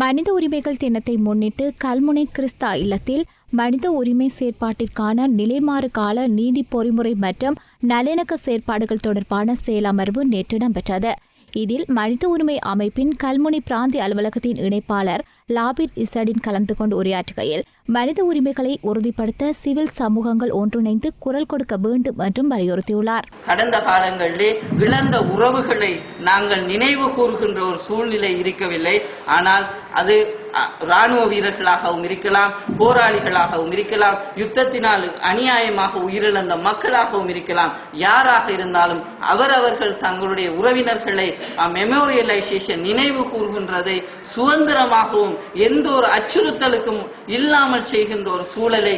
மனித உரிமைகள் தினத்தை முன்னிட்டு கல்முனை கிறிஸ்தா இல்லத்தில் மனித உரிமை செயற்பாட்டிற்கான நிலைமாறு கால நீதி பொறிமுறை மற்றும் நல்லிணக்க செயற்பாடுகள் தொடர்பான செயலமர்வு நேற்று இடம்பெற்றது. இதில் மனித உரிமை அமைப்பின் கல்முனை பிராந்திய அலுவலகத்தின் இணைப்பாளர் லாபிர் இசடின் கலந்து கொண்டு உரையாற்றுகையில் மனித உரிமைகளை உறுதிப்படுத்த சிவில் சமூகங்கள் ஒன்றிணைந்து குரல் கொடுக்க வேண்டும் என்றும் வலியுறுத்தியுள்ளார். கடந்த காலங்களிலே இழந்த உறவுகளை நாங்கள் நினைவு கூறுகின்ற ஒரு சூழ்நிலை இருக்கவில்லை. ஆனால் அது ராணுவ வீரர்களாகவும் இருக்கலாம் போராளிகளாகவும் இருக்கலாம் யுத்தத்தினால் அநியாயமாக உயிரிழந்த மக்களாகவும் இருக்கலாம். யாராக இருந்தாலும் அவரவர்கள் தங்களுடைய உறவினர்களை மெமோரியலைசேஷன் நினைவு கூறுகின்றதை சுதந்திரமாகவும் எந்த ஒரு அச்சுறுத்தலுக்கும் இல்லாமல் செய்கின்ற ஒரு சூழலை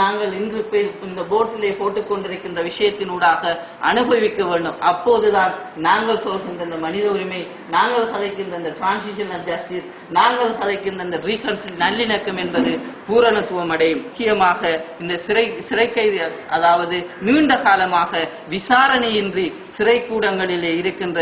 நாங்கள் இன்று இந்த போட்டிலே போட்டுக் கொண்டிருக்கின்ற விஷயத்தினூடாக அனுபவிக்க வேண்டும். அப்போதுதான் நாங்கள் சொல்கின்ற இந்த மனித உரிமை நாங்கள் கதைக்கின்ற இந்த டிரான்சிஷனல் ஜஸ்டிஸ் நாங்கள் கதைக்கின்ற இந்த ரீகன்சில் நல்லிணக்கம் என்பது பூரணத்துவம் அடையும். முக்கியமாக இந்த சிறை சிறை கைதி அதாவது நீண்ட காலமாக விசாரணையின்றி சிறை கூடங்களிலே இருக்கின்ற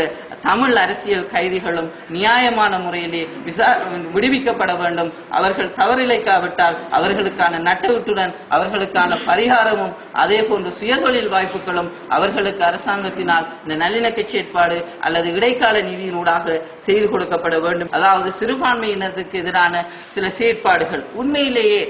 தமிழ் அரசியல் கைதிகளும் நியாயமான முறையிலே விசா விடுவிக்கப்பட வேண்டும். அவர்கள் தவறிழைக்காவிட்டால் அவர்களுக்கான நட்டவிட்டுடன் அவர்களுக்கான பரிகாரமும் அதே போன்று சுயதொழில் வாய்ப்புகளும் அவர்களுக்கு அரசாங்கத்தினால் இந்த நல்லிணக்க செயற்பாடு அல்லது இடைக்கால நிதியினூடாக செய்து கொடுக்கப்பட வேண்டும். அதாவது சிறுபான்மையினருக்கு எதிரான சில செயற்பாடுகள். உண்மையிலேயே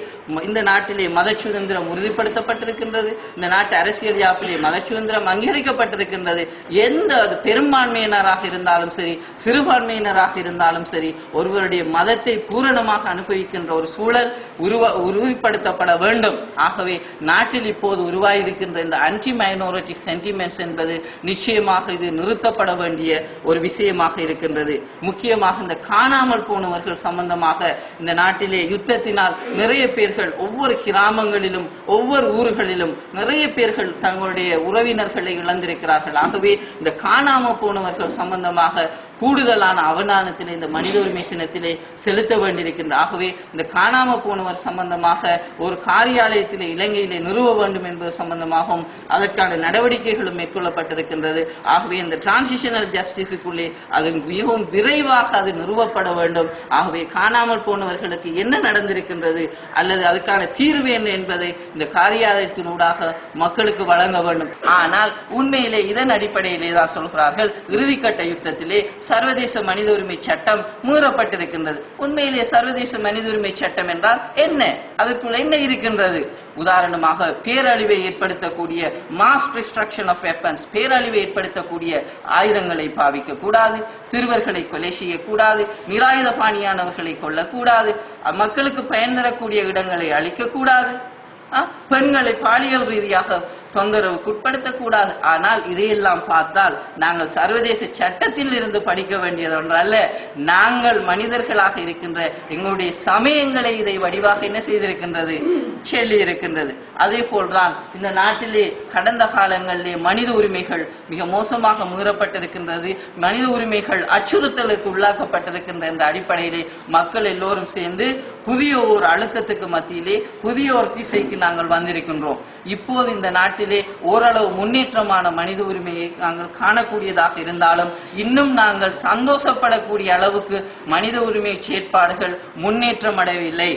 இந்த நாட்டிலே மத சுதந்திரம் உறுதிப்படுத்தப்பட்டிருக்கின்றது. இந்த நாட்டு அரசியல் யாப்பிலே மத சுதந்திரம் அங்கீகரிக்கப்பட்டிருக்கின்றது. எந்த அது பெரும்பான்மையினராக இருந்தாலும் சரி சிறுபான்மையினராக இருந்தாலும் சரி ஒருவருடைய மதத்தை பூரணமாக அனுபவிக்கின்ற ஒரு சூழல் உருவ உறுதிப்படுத்தப்பட வேண்டும். ஆகவே நாட்டில் இப்போது உருவாயிருக்கின்ற இந்த அன்டி மைனாரிட்டி சென்டிமெண்ட்ஸ் என்பது நிச்சயமாக இது நிறுத்தப்பட வேண்டிய ஒரு விஷயமாக இருக்கின்றது. முக்கியமாக இந்த காணாமல் போனவர்கள் சம்பந்தமாக இந்த நாட்டிலே யுத்தத்தினால் நிறைய பேர்கள் ஒவ்வொரு கிராமங்களிலும் ஒவ்வொரு ஊர்களிலும் நிறைய பேர்கள் தங்களுடைய உறவினர்களை இழந்திருக்கிறார்கள். ஆகவே இந்த காணாமல் போனவர்கள் சம்பந்தமாக கூடுதலான அவதானத்திலே இந்த மனித உரிமை தினத்திலே செலுத்த வேண்டியிருக்கின்ற ஆகவே இந்த காணாம போனவர் சம்பந்தமாக ஒரு காரியாலயத்திலே இலங்கையிலே நிறுவ வேண்டும் என்பது சம்பந்தமாகவும் அதற்கான நடவடிக்கைகளும் மேற்கொள்ளப்பட்டிருக்கின்றது. ஆகவே இந்த டிரான்சிஷனல் ஜஸ்டிஸுக்குள்ளே அது மிகவும் விரைவாக அது நிறுவப்பட வேண்டும். ஆகவே காணாமல் போனவர்களுக்கு என்ன நடந்திருக்கின்றது அல்லது அதுக்கான தீர்வு என்ன என்பதை இந்த காரியாலயத்தினூடாக மக்களுக்கு வழங்க வேண்டும். ஆனால் உண்மையிலே இதன் அடிப்படையிலே தான் சொல்கிறார்கள் இறுதிக்கட்ட யுத்தத்திலே சர்வதேச மனித உரிமை சட்டம் மீறப்பட்டிருக்கின்றது. உண்மையிலே சர்வதேச மனித உரிமை சட்டம் என்றால் என்ன? அதற்குள் என்ன இருக்கின்றது? உதாரணமாக பேரழிவை ஏற்படுத்தக்கூடிய மாஸ் டிஸ்ட்ரக்ஷன் ஆஃப் வெப்பன்ஸ் பேரழிவை ஏற்படுத்தக்கூடிய ஆயுதங்களை பாவிக்க கூடாது சிறுவர்களை கொலை செய்யக்கூடாது நிராயுத பாணியானவர்களை கொல்லக்கூடாது மக்களுக்கு பயன் தரக்கூடிய இடங்களை அழிக்கக்கூடாது. பெண்களை பாலியல் ரீதியாக தொந்தரவுக்கு உட்படுத்தக்கூடாது. ஆனால் இதையெல்லாம் பார்த்தால் நாங்கள் சர்வதேச சட்டத்தில் இருந்து படிக்க வேண்டியது ஒன்றல்ல. நாங்கள் மனிதர்களாக இருக்கின்ற எங்களுடைய சமயங்களை இதை வடிவாக என்ன செய்திருக்கின்றது? சொல்லி இருக்கின்றது. அதே போல்தான் இந்த நாட்டிலே கடந்த காலங்களிலே மனித உரிமைகள் மிக மோசமாக மீறப்பட்டிருக்கின்றது. மனித உரிமைகள் அச்சுறுத்தலுக்கு உள்ளாக்கப்பட்டிருக்கின்ற இந்த அடிப்படையிலே மக்கள் எல்லோரும் சேர்ந்து புதிய ஒரு அழுத்தத்துக்கு மத்தியிலே புதிய ஒரு திசைக்கு நாங்கள் வந்திருக்கின்றோம். இப்போது இந்த நாட்டில் ஓரளவு முன்னேற்றமான மனித உரிமையை நாங்கள் காணக்கூடியதாக இருந்தாலும் இன்னும் நாங்கள் சந்தோஷப்படக்கூடிய அளவுக்கு மனித உரிமை செயற்பாடுகள் முன்னேற்றம் அடையவில்லை